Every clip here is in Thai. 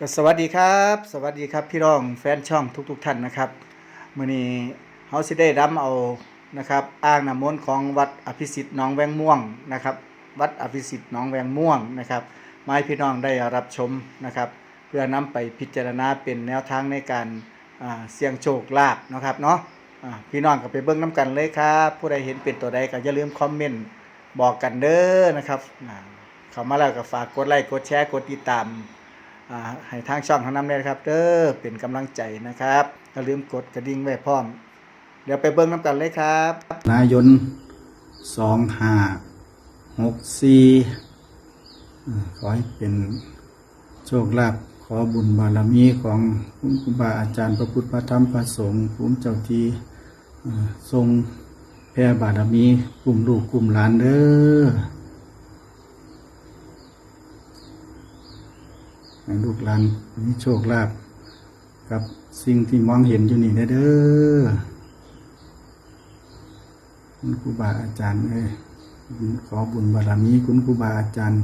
ก็สวัสดีครับ สวัสดีครับพี่น้องแฟนช่องทุกๆทท่านนะครับมื้อนี้เฮาสิได้นํเอานะครับ อ้างน้ำมนต์ของวัดอภิสิทธิ์หนองแวงม่วงนะครับ วัดอภิสิทธิ์หนองแวงม่วงนะครับมาให้พี่น้องได้รับชมนะครับ เพื่อนำไปพิจารณาเป็นแนวทางในการเสี่ยงโชคลาภนะครับเนาะพี่น้องก็ไปเบิ่งน้กันเลยครับผู้ใดเห็นเป็นตัวใดก็อย่าลืมคอมเมนต์บอกกันเด้อนะครับเข้ามาแล้วก็ฝากกดไลค์กดแชร์กดติดตาม ให้ทางช่องทางน้ำเลยครับเด้อเป็นกำลังใจนะครับอย่าลืมกดกระดิ่งไว้พร้อม เดี๋ยวไปเบิ่งน้ำกันเลยครับ นายนสองห้าหกสี่ขอให้เป็นโชคลาภขอบุญบารมีของคุณครูบาอาจารย์พระพุทธพระธรรมพระสงฆ์ภูมิเจ้าที่ทรงแผ่บารมีกลุ่มลูกกลุ่มหลานเด้อ ให้ ลูกหลานมีโชคลาภกับสิ่งที่มองเห็นอยู่นี่เด้อคุณครูบาอาจารย์เอ้ขอบุญบารมีคุณครูบาอาจารย์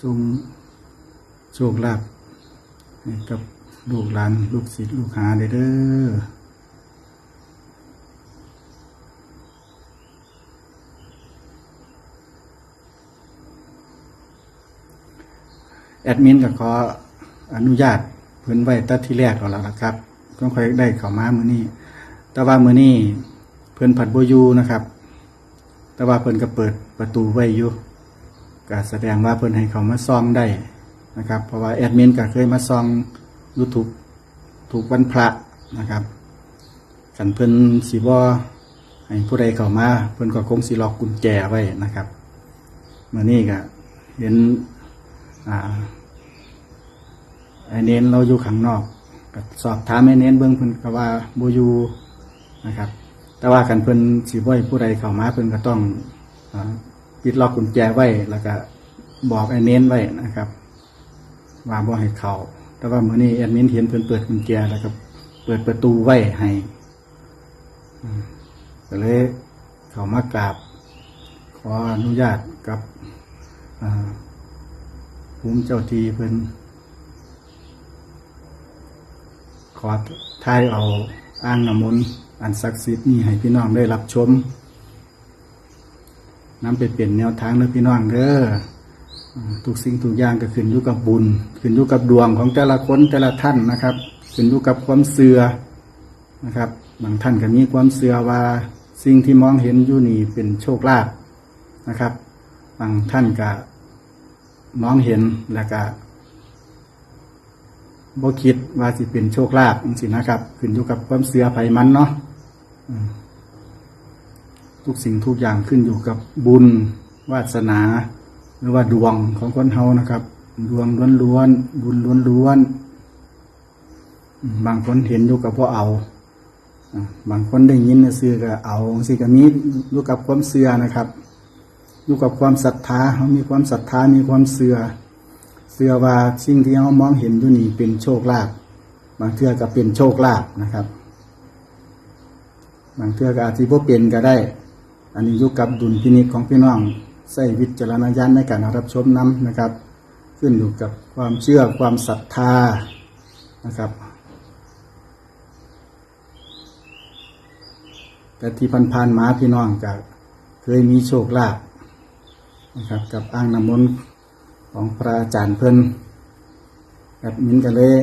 ทรงโชคลาภกับลูกหลาน ลูกศิษย์ลูกหาเด้อ แอดมินก็ขออนุญาตเพิ่นไว้ตั้งที่แรกแล้วล่ะครับก็ค่อยได้เข้ามามื้อนี้ แต่ว่ามื้อนี้เพิ่นผัดบ่อยู่นะครับ แต่ว่าเพิ่นก็เปิดประตูไว้อยู่ก็แสดงว่าเพิ่นให้เขามาซ่องได้นะครับ เพราะว่าแอดมินก็เคยมาซ่อง YouTube ถูกวันพระนะครับกันเพิ่นสิบ่ให้ผู้ใดเข้ามา เพิ่นก็คงสิล็อกกุญแจไว้นะครับมือนี้ก็เห็น อ่าไอเน้นเราอยู่ข้างนอกก็สอบถามไอเน้นเบื้องเพิ่นก็ว่าบ่อยู่นะครับ แต่ว่ากันเพิ่นสิบ่ให้ผู้ใดเข้ามาเพิ่นก็ต้องปิดล็อกกุญแจไว้แล้วก็บอกไอเน้นไว้นะครับ ว่าบ่ให้เข้าแต่ว่ามื้อนี้แอดมินเห็นเพิ่นเปิดกุญแจแล้วก็เปิดประตูไว้ให้ก็เลยเข้ามากราบ ขออนุญาตกับ ภูมิเจ้าทีเพิ่นขอทายเอาอ้างน้ำมนต์อันศักดิ์สิทธิ์นี่ให้พี่น้องได้รับชมนำไปเปลี่ยนแนวทางเด้อพี่น้องเด้ออ่าทุกสิ่งทุกอย่างก็ขึ้นอยู่กับบุญ ขึ้นอยู่กับดวงของแต่ละคนแต่ละท่านนะครับ ขึ้นอยู่กับความเสื่อนะครับบางท่านก็มีความเสื่อว่าสิ่งที่มองเห็นอยู่นี่เป็นโชคลาภนะครับ บางท่านก็ มองเห็นแล้วก็บ่คิดว่าสิเป็นโชคลาภจังซี่นะครับ ขึ้นอยู่กับความเสือไผมันเนาะทุกสิ่งทุกอย่างขึ้นอยู่กับบุญ วาสนา หรือว่าดวงของคนเฮานะครับ ดวงล้วนๆบุญล้วนๆบางคนเห็นอยู่กับพ่เอาอ่าบางคนได้ยินซื่อก็เอาสิก็มีอยู่กับความเสือนะครับ อยู่กับความศรัทธาเขามีความศรัทธามีความเสื่อเสื่อว่าสิ่งที่เขามองเห็นอยู่นี่เป็นโชคลาภบางเทื่อก็เป็นโชคลาภนะครับ บางเทื่อก็อาจจะบ่เป็นก็ได้ อันนี้อยู่กับดุลพินิจของพี่น้องใส่วิจารณญาณในการรับชมนํนะครับ ขึ้นอยู่กับความเชื่อความศรัทธานะครับแต่ที่พันๆมาพี่น้องก็เคยมีโชคลาภ นะครับ กับอ้างน้ำมนต์ของพระอาจารย์เพิ่นกับมินก็เลย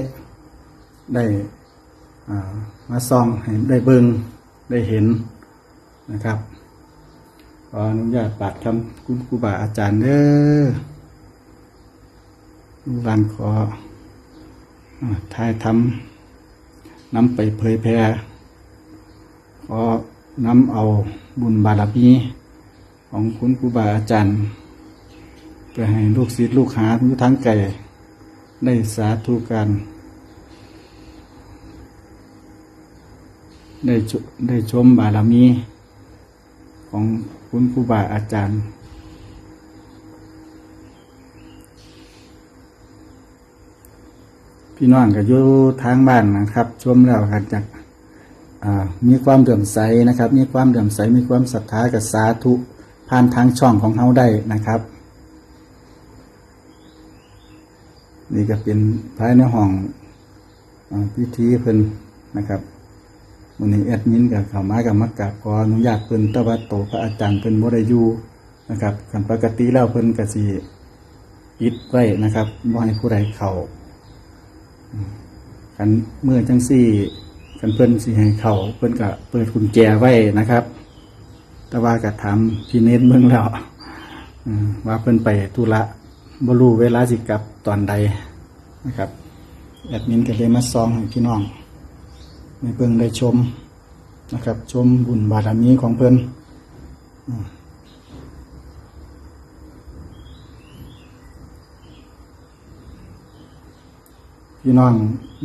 ได้มาส่องให้ได้เบิงได้เห็นนะครับขออนุญาตปาดคำคุณครูบาอาจารย์เด้อลูกหลานขอถ่ายทำนำไปเผยแพร่ขอนำเอาบุญบารมีของคุณครูบาอาจารย์ เพื่อให้ลูกศิษย์ลูกหาทั้งไก่ได้สาธุการได้ชได้ชมบารมี ของคุณครูบาอาจารย์ พี่น้องก็อยู่ทางบ้านนะครับชมแล้วกันจากมีความเดือมใสนะครับ มีความเดือมใสมีความศรัทธากับสาธุผ่านทางช่องของเขาได้นะครับ นี่ก็เป็นภายในห้องอพิธีเพิ่นนะครับวันนี้แอดมินกับเขาวมากับมักกราบขออนุญาตเพิ่นตะวัดโตพระอาจารย์เพิ่นบ่ได้อยู่นะครับคันปกติแล้วเพิ่นก็สิปิดไว้นะครับบ่ให้ผู้ใดเข้าอืมคันเมื่อจังซี่คันเพิ่นสิให้เข้าเพิ่นก็เปิดกุญแจไว้นะครับ แต่ว่าก็ถามพี่เนตเบิ่งแล้วว่าเพิ่นไปธุระ บรูเวลาสิกลับตอนใดนะครับแอดมินก็เลยมาซองให้พี่น้องในเบิ่งได้ชมนะครับ ชมบุญบารมีของเพิ่นอืมพี่น้อง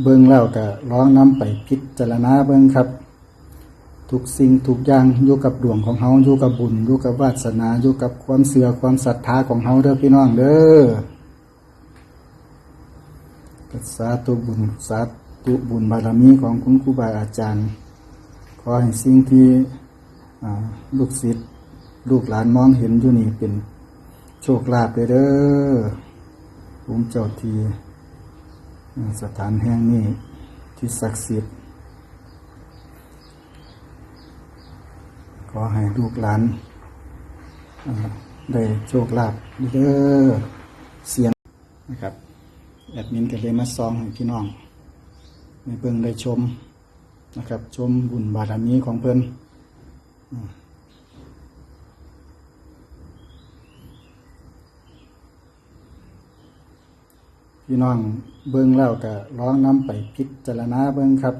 เบิ่งแล้วก็ร้องน้ำไปพิจารณาเบิ่งครับ ทุกสิ่งทุกอย่างอยู่กับดวงของเฮาอยู่กับบุญอยู่กับวาสนาอยู่กับความเสื่อความศรัทธาของเฮาเด้อพี่น้องเด้อก็สาธุบุญสาธุบุญบารมีของคุณครูบาอาจารย์ ขอให้สิ่งที่ลูกศิษย์ลูกหลานมองเห็นอยู่นี่เป็นโชคลาภเด้อเด้อภูมิเจ้าทีสถานแห่งนี้ที่ศักดิ์สิทธิ์ อให้ลูกหลานได้โชคลาภเด้อเสียงนะครับแอดมินก็เลยมาซองให้พี่น้องในเบิ่งได้ชมนะครับ ชมบุญบารมีของเพิ่นอืมพี่น้องเบิ่งแล้วก็ร้องน้ำไปพิจารณาเบิ่งครับ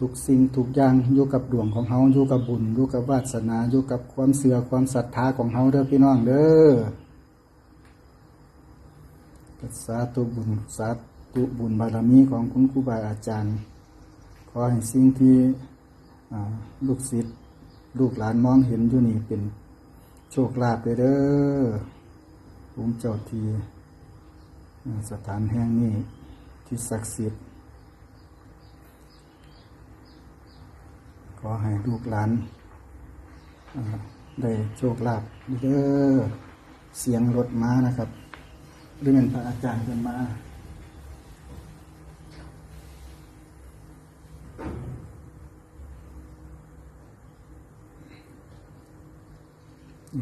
ทุกสิ่งทุกอย่างอยู่กับดวงของเฮาอยู่กับบุญอยู่กับวาสนาอยู่กับความเสื่อความศรัทธาของเฮาเด้อพี่น้องเด้อก็สาธุบุญสาธุบุญบารมีของคุณครูบาอาจารย์ ขอให้สิ่งที่ลูกศิษย์ลูกหลานมองเห็นอยู่นี่เป็นโชคลาภเด้อภูมิเจ้าทีสถานแห่งนี้ที่ศักดิ์สิทธิ์ อให้ลูกหลานได้โชคลาภเด้อเสียงรถม้านะครับหรือเป็นพระอาจารย์เป็นมา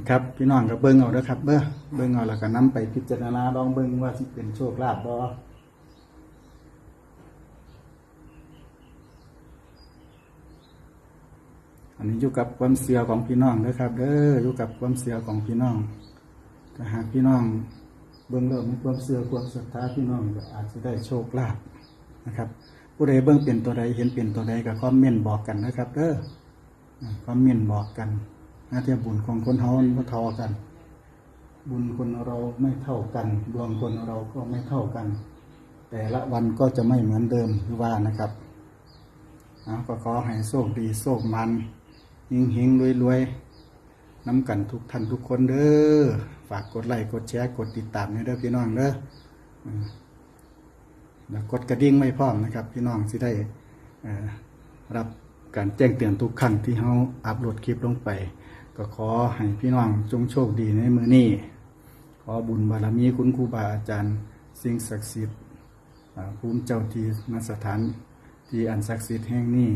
ครับพี่น้องก็เบิ่งเอาเด้อครับเบ้อเบิ่งเอาแล้วก็นํไปพิจารณาลองเบิ่งว่าสิเป็นโชคลาภบ่ อันนี้อยู่กับความเสียของพี่น้องนะครับเด้ออยู่กับความเสียของพี่น้องถ้าหากพี่น้องเบื้องเริ่มมีความเสียความศรัทธาพี่น้องก็อาจจะได้โชคลาภนะครับ ผู้ใดเบื้องเป็นตัวใดเห็นเป็นตัวใดก็คอมเมนต์บอกกันนะครับเด้ออคอมเมนต์บอกกันอาเทียบุญของคนเฮามันบ่เท่ากัน บุญคนเราไม่เท่ากัน ดวงคนเราก็ไม่เท่ากัน แต่ละวันก็จะไม่เหมือนเดิมคือว่านะครับนะก็ขอให้โชคดีโชคมัน หิงหิงรวยรวยๆน้ำกันทุกท่านทุกคนเด้อฝากกดไลค์กดแชร์กดติดตามให้เด้อพี่น้องเด้อแล้วกดกระดิ่งไว้พร้อมนะครับ พี่น้องสิได้รับการแจ้งเตือนทุกครั้งที่เฮาอัปโหลดคลิปลงไป ก็ขอให้พี่น้องจงโชคดีในมือนี้ขอบุญบารมีคุณครูบาอาจารย์สิ่งศักดิ์สิทธิ์ภูมิเจ้าที่นสถานที่อันศักดิ์สิทธิ์แห่งนี้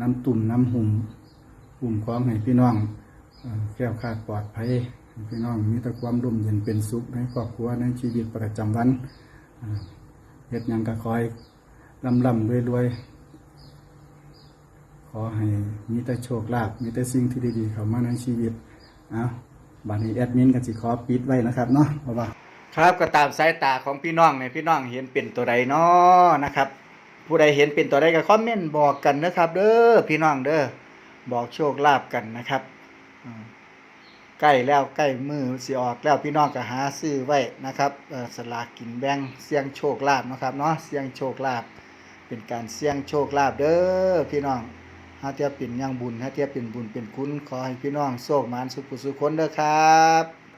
น้ำตุ่มน้ำหุ่ม หุ่มคล้องให้พี่น้องแก้วขาดปลอดภัยพี่น้องมีแต่ความร่มเย็นเป็นสุขในครอบครัวในชีวิตประจำวันเฮ็ดยังก็คอยลำลำรวยรวยๆขอให้มีแต่โชคลาภมีแต่สิ่งที่ดีๆเข้ามาในชีวิตเอาบัดนี้แอดมินก็สิขอปิดไว้นะครับเนาะเพราะว่าครับก็ตามสายตาของพี่น้องเนี่ยพี่น้องเห็นเป็นตัวใดเนาะนะครับ ผู้ใดเห็นเป็นตัวใดก็คอมเมนต์บอกกันนะครับ เด้อพี่น้องเด้อ บอกโชคลาภกันนะครับใกล้แล้วใกล้มือสิออกแล้วพี่น้องก็หาซื้อไว้นะครับสลากกินแบ่งเสี่ยงโชคลาภนะครับเนาะเสี่ยงโชคลาภเป็นการเสี่ยงโชคลาภเด้อพี่น้องฮาเทียบเป็นยังบุญฮาเทียบเป็นบุญเป็นคุณขอให้พี่น้องโชคมานสุขสุขคนเด้อครับ